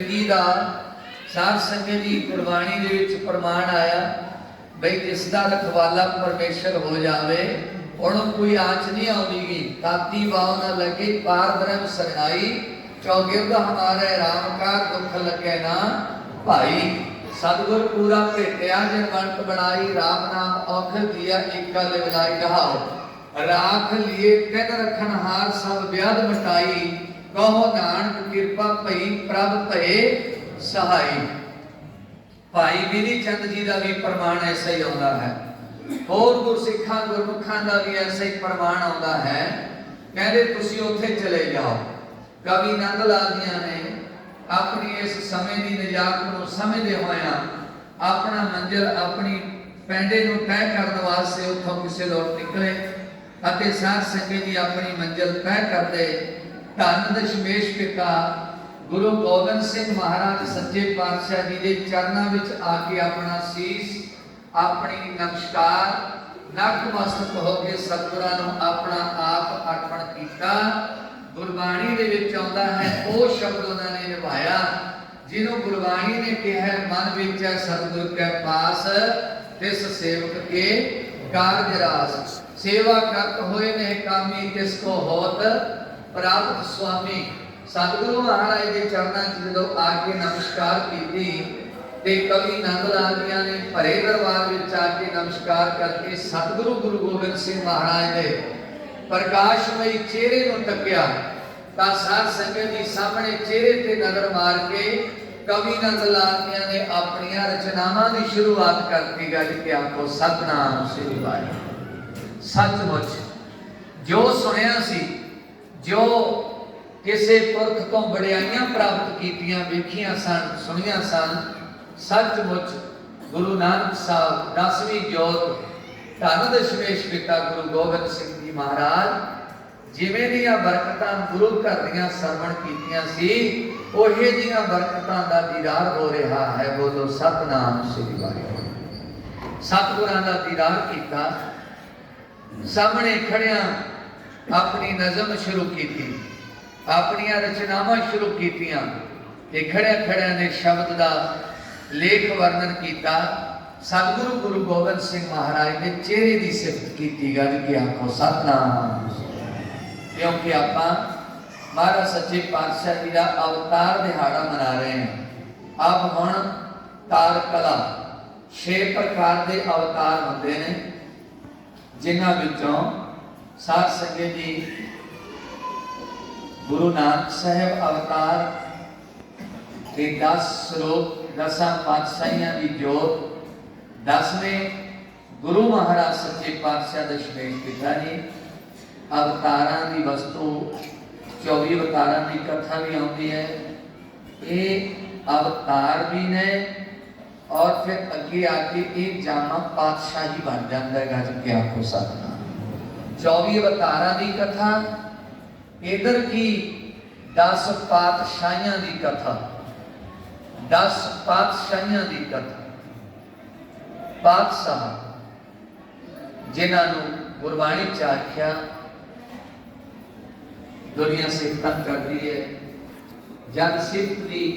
ਜੀ ਦਾ, ਸਾਧ ਸੰਗਤ ਦੀ ਗੁਰਬਾਣੀ ਦੇ ਵਿੱਚ ਪ੍ਰਮਾਣ ਆਇਆ ਬਈ ਜਿਸ ਦਾ ਰਖਵਾਲਾ ਪਰਮੇਸ਼ਰ ਹੋ ਜਾਵੇ। ਉਹਨੂੰ ਕੋਈ ਆਂਚ ਨਹੀਂ ਆਉਂਦੀਗੀ। ਤਾਤੀ ਬਾਉ ਨਾ ਲੱਗੇ, ਪਾਰ ਬ੍ਰਹਮ ਸਰਨਾਈ ਚੌਗਿਰਦ ਹਮਾਰੇ RAM ਕਾ ਦੁੱਖ ਲੱਗੇ ਨਾ ਭਾਈ। ਸਤਿਗੁਰ ਪੂਰਾ ਭੇਟਿਆ, ਜਨ ਵੰਤ ਬਣਾਈ। RAM ਨਾਮ ਔਖ ਦਿਆ, ਏਕਾ ਲਿਵਲਾਈ ਰਹਾਓ। ਰਾਖ ਲਿਏ ਤਿਨ ਰਖਣ ਹਾਰ, ਸਭ ਵਿਆਦ ਮਟਾਈ ਕਹੋ ਨਾਨਕ, ਕਿਰਪਾ ਭਈ, ਪ੍ਰਭ ਭਏ ਸਹਾਈ। ਭਾਈ ਵਿਨੀ ਚੰਦ ਜੀ ਦਾ ਵੀ ਪ੍ਰਮਾਣ ਐਸਾ ਹੀ ਆਉਂਦਾ ਹੈ। ਹੋਰ ਗੁਰਸਿੱਖਾਂ, ਗੁਰਮੁਖਾਂ ਦਾ ਵੀ ਐਸਾ ਹੀ ਪ੍ਰਮਾਣ ਆਉਂਦਾ ਹੈ। ਕਹਿੰਦੇ, ਤੁਸੀਂ ਉੱਥੇ ਚਲੇ ਜਾਓ। ਕਵੀ ਨੰਦ ਲਾਲ ਜੀਆਂ ਨੇ ਆਪਣੀ ਇਸ ਸਮੇਂ ਦੀ ਨਜਾਤ ਨੂੰ ਸਮਝਦੇ ਹੋਇਆ ਆਪਣਾ ਮੰਜ਼ਿਲ ਆਪਣੀ ਪੈਂਡੇ ਨੂੰ ਤੈਅ ਕਰਨ ਵਾਸਤੇ ਉੱਥੋਂ ਕਿਸੇ ਲੋਟ ਨਿਕਲੇ ਅਤੇ ਸਾਧ ਸੰਗਤ ਜੀ ਆਪਣੀ ਮੰਜ਼ਿਲ ਤੈਅ ਕਰਦੇ ਧੰਨ ਦਸ਼ਮੇਸ਼ ਪਿਤਾ, ਗੁਰੂ ਗੋਬਿੰਦ ਸਿੰਘ ਮਹਾਰਾਜ ਸੱਚੇ ਪਾਤਸ਼ਾਹ ਜੀ ਦੇ ਚਰਨਾਂ ਵਿੱਚ ਆ ਕੇ ਆਪਣਾ ਸੀਸ, ਆਪਣੀ ਨਮਸਕਾਰ ਨਤਮਸਤਕ ਹੋ ਕੇ ਸਤਿਗੁਰਾਂ ਨੂੰ ਆਪਣਾ ਆਪ ਅਰਪਣ ਕੀਤਾ। ਗੁਰਬਾਣੀ ਦੇ ਵਿੱਚ ਆਉਂਦਾ ਹੈ, ਉਹ ਸ਼ਬਦ ਉਹਨਾਂ ਨੇ ਨਿਭਾਇਆ, ਜਿਹਨੂੰ ਗੁਰਬਾਣੀ ਨੇ ਕਿਹਾ ਮਨ ਵਿੱਚ ਹੈ ਸਤਿਗੁਰ ਕੇ ਪਾਸ, ਤਿਸ ਸੇਵਕ ਕੇ ਕਾਰਜ ਰਾਸ। ਸੇਵਾ ਕਰਤ ਹੋਏ ਨੇ ਕਾਮੀ ਤਿਸ ਕੋ ਹੋਤ ਪ੍ਰਾਪਤ ਸੁਆਮੀ ਸਤਿਗੁਰੂ ਮਹਾਰਾਜ ਦੇ ਚਰਨਾਂ 'ਚ ਜਦੋਂ ਆ ਕੇ ਨਮਸਕਾਰ ਕੀਤੀ ਤੇ ਕਵੀ ਨੰਦ ਲਾਲ ਜੀਆਂ ਨੇ ਭਰੇ ਦਰਬਾਰ ਵਿੱਚ ਆ ਕੇ ਨਮਸਕਾਰ ਕਰਕੇ ਸਤਿਗੁਰੂ ਗੁਰੂ ਗੋਬਿੰਦ ਸਿੰਘ ਮਹਾਰਾਜ ਦੇ ਪ੍ਰਕਾਸ਼ਮਈ ਚਿਹਰੇ ਨੂੰ ਤੱਕਿਆ ਤਾਂ ਸਾਧ ਸੰਗਤ ਜੀ ਸਾਹਮਣੇ ਚਿਹਰੇ ਤੇ ਨਜ਼ਰ ਮਾਰ ਕੇ ਕਵੀ ਨੰਦ ਲਾਲ ਜੀਆਂ ਨੇ ਆਪਣੀਆਂ ਰਚਨਾਵਾਂ ਦੀ ਸ਼ੁਰੂਆਤ ਕਰਤੀ ਗੱਜ ਕੇ ਆਪੋ ਸਤਨਾਮ ਸ੍ਰੀ ਵਾਹਿਗੁਰੂ। ਸੱਚਮੁੱਚ ਜੋ ਸੁਣਿਆ ਸੀ ਜੋ ਕਿਸੇ ਪੁਰਖ ਤੋਂ ਵਡਿਆਈਆਂ ਪ੍ਰਾਪਤ ਕੀਤੀਆਂ, ਵੇਖੀਆਂ ਸਨ, ਸੁਣੀਆਂ ਸਨ, ਸੱਚਮੁੱਚ ਗੁਰੂ ਨਾਨਕ ਸਾਹਿਬ ਦਸਵੀਂ ਜੋਤ ਧੰਨ ਦਸ਼ਮੇਸ਼ ਪਿਤਾ ਗੁਰੂ ਗੋਬਿੰਦ ਸਿੰਘ ਜੀ ਮਹਾਰਾਜ, ਜਿਵੇਂ ਦੀਆਂ ਬਰਕਤਾਂ ਗੁਰੂ ਘਰ ਦੀਆਂ ਸਰਵਣ ਕੀਤੀਆਂ ਸੀ, ਉਹੇ ਦੀਆਂ ਬਰਕਤਾਂ ਦਾ ਦੀਦਾਰ ਹੋ ਰਿਹਾ ਹੈ। ਬੋਲੋ, ਸਤਨਾਮ ਸ੍ਰੀ ਵਾਹਿਗੁਰੂ। ਸਤਿਗੁਰਾਂ ਦਾ ਦੀਦਾਰ ਕੀਤਾ। ਸਾਹਮਣੇ ਖੜਿਆਂ ਆਪਣੀ ਨਜ਼ਮ ਸ਼ੁਰੂ ਕੀਤੀ, ਆਪਣੀਆਂ ਰਚਨਾਵਾਂ ਸ਼ੁਰੂ ਕੀਤੀਆਂ ਤੇ ਖੜਿਆਂ ਖੜਿਆਂ ਨੇ ਸ਼ਬਦ ਦਾ ਲੇਖ ਵਰਣਨ ਕੀਤਾ। ਸਤਿਗੁਰੂ ਗੁਰੂ ਗੋਬਿੰਦ ਸਿੰਘ ਮਹਾਰਾਜ ਨੇ ਚਿਹਰੇ ਦੀ ਸਿਫਤ ਕੀਤੀ, ਗੱਲ ਕਿ ਆਖੋ, ਸਤਨਾਮ ਕਿਉਂਕਿ ਆਪਾਂ ਮਹਾਰਾਜ ਸੱਚੇ ਪਾਤਸ਼ਾਹ ਜੀ ਦਾ ਅਵਤਾਰ ਦਿਹਾੜਾ ਮਨਾ ਰਹੇ ਹਾਂ। ਆਪ ਹੁਣ ਤਾਰ ਕਲਾ ਛੇ ਪ੍ਰਕਾਰ ਦੇ ਅਵਤਾਰ ਹੁੰਦੇ ਨੇ, ਜਿਨ੍ਹਾਂ ਵਿੱਚੋਂ ਸਾਧ ਸੰਗਤ ਜੀ ਗੁਰੂ ਨਾਨਕ ਸਾਹਿਬ ਅਵਤਾਰ ਤੇ 10 ਸਰੂਪ ਦਸਾਂ ਪਾਤਸ਼ਾਹੀਆਂ ਦੀ ਜੋਤ ਦਸਵੇਂ ਗੁਰੂ ਮਹਾਰਾਜ ਸੱਚੇ ਪਾਤਸ਼ਾਹ ਦਸ਼ਮੇਸ਼ ਪਿਤਾ ਜੀ ਅਵਤਾਰਾਂ ਦੀ ਵਸਤੂ 24 ਅਵਤਾਰਾਂ ਦੀ ਕਥਾ ਵੀ ਆਉਂਦੀ ਹੈ ਇਹ ਅਵਤਾਰ ਵੀ ਨੇ ਔਰ ਫਿਰ ਅੱਗੇ ਆ ਕੇ ਇਹ ਜਾਮਾ ਪਾਤਸ਼ਾਹੀ ਬਣ ਜਾਂਦਾ ਹੈ ਗੱਜ ਕੇ ਆਖੋ ਸਤਨਾਮ 24 ਅਵਤਾਰਾਂ ਦੀ ਕਥਾ ਇਧਰ ਕੀ 10 ਪਾਤਸ਼ਾਹੀਆਂ ਦੀ ਕਥਾ 10 ਪਾਤਸ਼ਾਹੀਆਂ ਦੀ ਕਥਾ ਪਾਤਸ਼ਾਹ ਜਿਨ੍ਹਾਂ ਨੂੰ ਗੁਰਬਾਣੀ ਚ ਆਖਿਆ ਦੁਨੀਆ ਸਿਫਤਾਂ ਕਰਦੀ ਹੈ ਜਦ ਸਿਫਤ ਦੀ